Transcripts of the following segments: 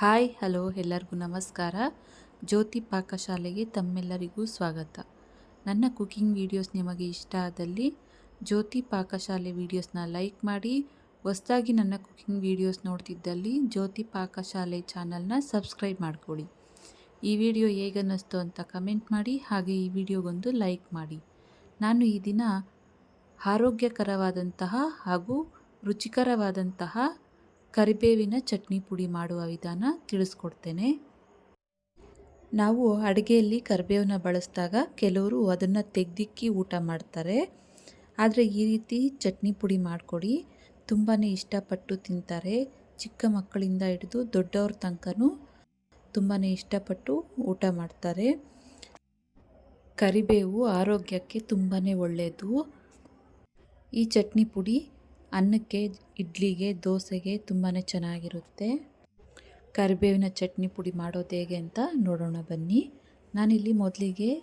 Hi, hello, ಎಲ್ಲರಿಗೂ ನಮಸ್ಕಾರ. ಜ್ಯೋತಿ ಪಾಕಶಾಲೆಗೆ ತಮ್ಮೆಲ್ಲರಿಗೂ ಸ್ವಾಗತ. ನನ್ನ ಕುಕಿಂಗ್ ವೀಡಿಯೋಸ್ ನಿಮಗೆ ಇಷ್ಟ ಆದಲ್ಲಿ ಜ್ಯೋತಿ ಪಾಕಶಾಲೆ ವೀಡಿಯೋಸ್ನ ಲೈಕ್ ಮಾಡಿ. ಹೊಸದಾಗಿ ನನ್ನ ಕುಕಿಂಗ್ ವೀಡಿಯೋಸ್ ನೋಡ್ತಿದ್ದಲ್ಲಿ ಜ್ಯೋತಿ ಪಾಕಶಾಲೆ ಚಾನಲ್ನ ಸಬ್ಸ್ಕ್ರೈಬ್ ಮಾಡ್ಕೊಳ್ಳಿ ಈ ವಿಡಿಯೋ ಹೇಗನ್ನಿಸ್ತು ಅಂತ ಕಮೆಂಟ್ ಮಾಡಿ, ಹಾಗೆ ಈ ವಿಡಿಯೋಗೊಂದು ಲೈಕ್ ಮಾಡಿ. ನಾನು ಈ ದಿನ ಆರೋಗ್ಯಕರವಾದಂತಹ ಹಾಗೂ ರುಚಿಕರವಾದಂತಹ ಕರಿಬೇವಿನ ಚಟ್ನಿ ಪುಡಿ ಮಾಡುವ ವಿಧಾನ ತಿಳಿಸ್ಕೊಡ್ತೇನೆ. ನಾವು ಅಡುಗೆಯಲ್ಲಿ ಕರಿಬೇವನ್ನ ಬಳಸಿದಾಗ ಕೆಲವರು ಅದನ್ನು ತೆಗ್ದಿಕ್ಕಿ ಊಟ ಮಾಡ್ತಾರೆ. ಆದರೆ ಈ ರೀತಿ ಚಟ್ನಿ ಪುಡಿ ಮಾಡಿಕೊಡಿ. ತುಂಬಾ ಇಷ್ಟಪಟ್ಟು ತಿಂತಾರೆ. ಚಿಕ್ಕ ಮಕ್ಕಳಿಂದ ಹಿಡಿದು ದೊಡ್ಡವ್ರ ತನಕನೂ ತುಂಬಾ ಇಷ್ಟಪಟ್ಟು ಊಟ ಮಾಡ್ತಾರೆ. ಕರಿಬೇವು ಆರೋಗ್ಯಕ್ಕೆ ತುಂಬಾ ಒಳ್ಳೆಯದು ಈ ಚಟ್ನಿ ಪುಡಿ ಅನ್ನಕ್ಕೆ, ಇಡ್ಲಿಗೆ, ದೋಸೆಗೆ ತುಂಬಾ ಚೆನ್ನಾಗಿರುತ್ತೆ. ಕರಿಬೇವಿನ ಚಟ್ನಿ ಪುಡಿ ಮಾಡೋದು ಹೇಗೆ ಅಂತ ನೋಡೋಣ ಬನ್ನಿ. ನಾನಿಲ್ಲಿ ಮೊದಲಿಗೆ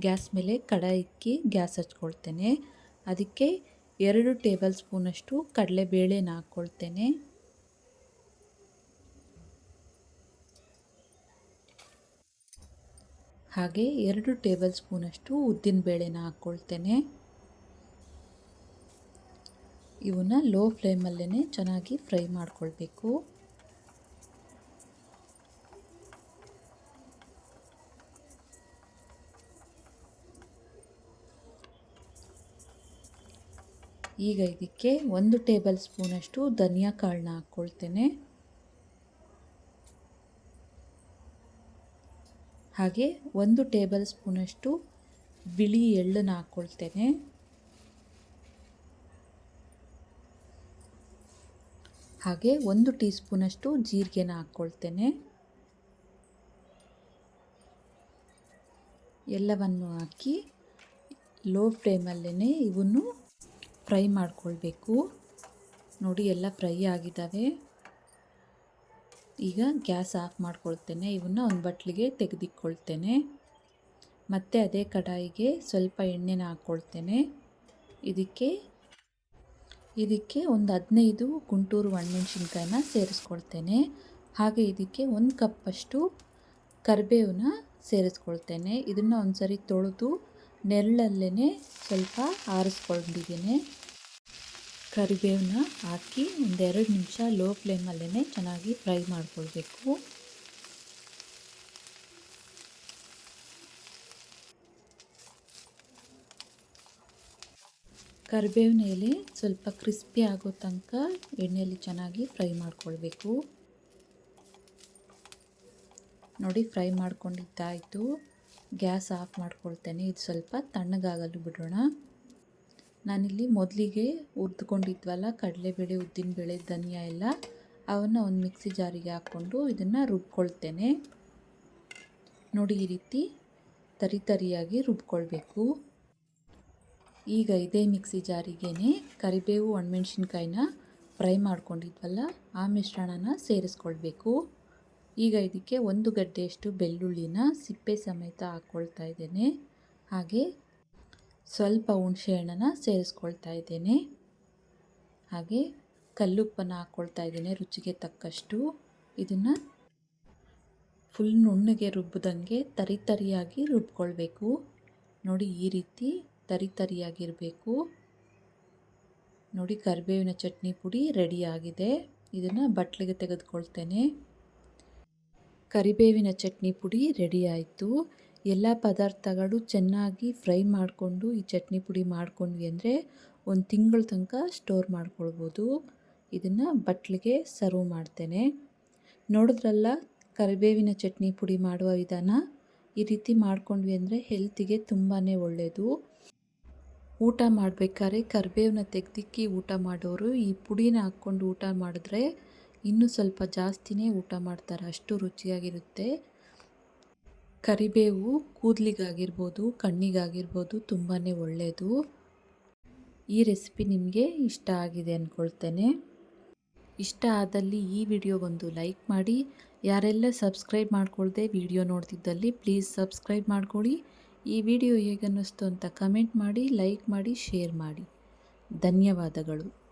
ಗ್ಯಾಸ್ ಮೇಲೆ ಕಡಾಯಿ ಇಕ್ಕಿ ಗ್ಯಾಸ್ ಹಚ್ಕೊಳ್ತೇನೆ. ಅದಕ್ಕೆ ಎರಡು ಟೇಬಲ್ ಸ್ಪೂನಷ್ಟು ಕಡಲೆಬೇಳೆನ ಹಾಕ್ಕೊಳ್ತೇನೆ. ಹಾಗೆ ಎರಡು ಟೇಬಲ್ ಸ್ಪೂನಷ್ಟು ಉದ್ದಿನ ಬೇಳೆನ ಹಾಕ್ಕೊಳ್ತೇನೆ. ಇವನ್ನ ಲೋ ಫ್ಲೇಮಲ್ಲೇ ಚೆನ್ನಾಗಿ ಫ್ರೈ ಮಾಡ್ಕೊಳ್ಬೇಕು. ಈಗ ಇದಕ್ಕೆ ಒಂದು ಟೇಬಲ್ ಸ್ಪೂನಷ್ಟು ಧನಿಯಾ ಕಾಳನ್ನ ಹಾಕ್ಕೊಳ್ತೇನೆ. ಹಾಗೆ ಒಂದು ಟೇಬಲ್ ಸ್ಪೂನಷ್ಟು ಬಿಳಿ ಎಳ್ಳನ್ನು ಹಾಕ್ಕೊಳ್ತೇನೆ. ಹಾಗೆ ಒಂದು ಟೀ ಸ್ಪೂನಷ್ಟು ಜೀರಿಗೆನ ಹಾಕ್ಕೊಳ್ತೇನೆ. ಎಲ್ಲವನ್ನು ಹಾಕಿ ಲೋ ಫ್ಲೇಮಲ್ಲೇ ಇವನ್ನು ಫ್ರೈ ಮಾಡ್ಕೊಳ್ಬೇಕು. ನೋಡಿ ಎಲ್ಲ ಫ್ರೈ ಆಗಿದ್ದಾವೆ. ಈಗ ಗ್ಯಾಸ್ ಆಫ್ ಮಾಡ್ಕೊಳ್ತೇನೆ. ಇವನ್ನ ಒಂದು ಬಟ್ಲಿಗೆ ತೆಗೆದಿಕ್ಕೊಳ್ತೇನೆ ಮತ್ತು ಅದೇ ಕಡಾಯಿಗೆ ಸ್ವಲ್ಪ ಎಣ್ಣೆನ ಹಾಕ್ಕೊಳ್ತೇನೆ. ಇದಕ್ಕೆ ಇದಕ್ಕೆ ಒಂದು ಹದಿನೈದು ಗುಂಟೂರು ಒಣಮೆಣ್ಸಿನ್ಕಾಯನ್ನ ಸೇರಿಸ್ಕೊಳ್ತೇನೆ. ಹಾಗೆ ಇದಕ್ಕೆ ಒಂದು ಕಪ್ಪಷ್ಟು ಕರಿಬೇವನ್ನ ಸೇರಿಸ್ಕೊಳ್ತೇನೆ. ಇದನ್ನು ಒಂದು ಸರಿ ತೊಳೆದು ನೆರಳಲ್ಲೇ ಸ್ವಲ್ಪ ಆರಿಸ್ಕೊಂಡಿದ್ದೀನಿ. ಕರಿಬೇವನ್ನ ಹಾಕಿ ಒಂದೆರಡು ನಿಮಿಷ ಲೋ ಫ್ಲೇಮಲ್ಲೇ ಚೆನ್ನಾಗಿ ಫ್ರೈ ಮಾಡ್ಕೊಳ್ಬೇಕು. ಕರಿಬೇವಿನ ಎಲೆ ಸ್ವಲ್ಪ ಕ್ರಿಸ್ಪಿ ಆಗೋ ತನಕ ಎಣ್ಣೆಯಲ್ಲಿ ಚೆನ್ನಾಗಿ ಫ್ರೈ ಮಾಡ್ಕೊಳ್ಬೇಕು. ನೋಡಿ, ಫ್ರೈ ಮಾಡ್ಕೊಂಡಿದ್ದಾಯಿತು. ಗ್ಯಾಸ್ ಆಫ್ ಮಾಡ್ಕೊಳ್ತೇನೆ. ಇದು ಸ್ವಲ್ಪ ತಣ್ಣಗಾಗಲು ಬಿಡೋಣ. ನಾನಿಲ್ಲಿ ಮೊದಲಿಗೆ ಹುರಿದುಕೊಂಡಿದ್ವಲ್ಲ, ಕಡಲೆಬೇಳೆ, ಉದ್ದಿನಬೇಳೆ, ಧನಿಯಾ ಎಲ್ಲ, ಅವನ್ನು ಒಂದು ಮಿಕ್ಸಿ ಜಾರಿಗೆ ಹಾಕ್ಕೊಂಡು ಇದನ್ನು ರುಬ್ಕೊಳ್ತೇನೆ. ನೋಡಿ, ಈ ರೀತಿ ತರಿ ತರಿಯಾಗಿ ರುಬ್ಕೊಳ್ಬೇಕು. ಈಗ ಇದೇ ಮಿಕ್ಸಿ ಜಾರಿಗೆ ಕರಿಬೇವು, ಒಣಮೆಣ್ಸಿನ್ಕಾಯಿನ ಫ್ರೈ ಮಾಡ್ಕೊಂಡಿದ್ವಲ್ಲ, ಆ ಮಿಶ್ರಣನ ಸೇರಿಸ್ಕೊಳ್ಬೇಕು. ಈಗ ಇದಕ್ಕೆ ಒಂದು ಗಡ್ಡೆಯಷ್ಟು ಬೆಳ್ಳುಳ್ಳಿನ ಸಿಪ್ಪೆ ಸಮೇತ ಹಾಕ್ಕೊಳ್ತಾ ಇದ್ದೇನೆ. ಹಾಗೆ ಸ್ವಲ್ಪ ಹುಣಸೆಹಣ್ಣನ್ನು ಸೇರಿಸ್ಕೊಳ್ತಾ ಇದ್ದೇನೆ. ಹಾಗೆ ಕಲ್ಲುಪ್ಪನ್ನು ಹಾಕ್ಕೊಳ್ತಾ ಇದ್ದೇನೆ ರುಚಿಗೆ ತಕ್ಕಷ್ಟು. ಇದನ್ನು ಫುಲ್ ನುಣ್ಣಗೆ ರುಬ್ಬದಂಗೆ ತರಿ ತರಿಯಾಗಿ ರುಬ್ಕೊಳ್ಬೇಕು. ನೋಡಿ ಈ ರೀತಿ ತರಿ ತರಿಯಾಗಿರಬೇಕು. ನೋಡಿ ಕರಿಬೇವಿನ ಚಟ್ನಿ ಪುಡಿ ರೆಡಿಯಾಗಿದೆ ಇದನ್ನು ಬಟ್ಲಿಗೆ ತೆಗೆದುಕೊಳ್ತೇನೆ. ಕರಿಬೇವಿನ ಚಟ್ನಿ ಪುಡಿ ರೆಡಿ ಆಯಿತು. ಎಲ್ಲ ಪದಾರ್ಥಗಳು ಚೆನ್ನಾಗಿ ಫ್ರೈ ಮಾಡಿಕೊಂಡು ಈ ಚಟ್ನಿ ಪುಡಿ ಮಾಡ್ಕೊಂಡ್ವಿ ಅಂದರೆ ಒಂದು ತಿಂಗಳ ತನಕ ಸ್ಟೋರ್ ಮಾಡ್ಕೊಳ್ಬೋದು. ಇದನ್ನು ಬಟ್ಲಿಗೆ ಸರ್ವ್ ಮಾಡ್ತೇನೆ. ನೋಡಿದ್ರಲ್ಲ, ಕರಿಬೇವಿನ ಚಟ್ನಿ ಪುಡಿ ಮಾಡುವ ವಿಧಾನ? ಈ ರೀತಿ ಮಾಡ್ಕೊಂಡ್ವಿ ಅಂದರೆ ಹೆಲ್ತಿಗೆ ತುಂಬಾ ಒಳ್ಳೆಯದು ಊಟ ಮಾಡಬೇಕಾದ್ರೆ ಕರಿಬೇವನ್ನ ತೆಗ್ದಿಕ್ಕಿ ಊಟ ಮಾಡೋರು. ಈ ಪುಡಿನ ಹಾಕ್ಕೊಂಡು ಊಟ ಮಾಡಿದ್ರೆ ಇನ್ನೂ ಸ್ವಲ್ಪ ಜಾಸ್ತಿನೇ ಊಟ ಮಾಡ್ತಾರೆ. ಅಷ್ಟು ರುಚಿಯಾಗಿರುತ್ತೆ. ಕರಿಬೇವು ಕೂದಲಿಗಾಗಿರ್ಬೋದು, ಕಣ್ಣಿಗಾಗಿರ್ಬೋದು ತುಂಬಾ ಒಳ್ಳೆಯದು ಈ ರೆಸಿಪಿ ನಿಮಗೆ ಇಷ್ಟ ಆಗಿದೆ ಅಂದ್ಕೊಳ್ತೇನೆ ಇಷ್ಟ ಆದಲ್ಲಿ ಈ ವಿಡಿಯೋಗೊಂದು ಲೈಕ್ ಮಾಡಿ. ಯಾರೆಲ್ಲ ಸಬ್ಸ್ಕ್ರೈಬ್ ಮಾಡ್ಕೊಳ್ದೆ ವಿಡಿಯೋ ನೋಡ್ತಿದ್ದಲ್ಲಿ ಪ್ಲೀಸ್ ಸಬ್ಸ್ಕ್ರೈಬ್ ಮಾಡ್ಕೊಳ್ಳಿ ಈ ವಿಡಿಯೋ ಹೇಗನ್ನಿಸ್ತು ಅಂತ ಕಮೆಂಟ್ ಮಾಡಿ ಲೈಕ್ ಮಾಡಿ ಶೇರ್ ಮಾಡಿ. ಧನ್ಯವಾದಗಳು.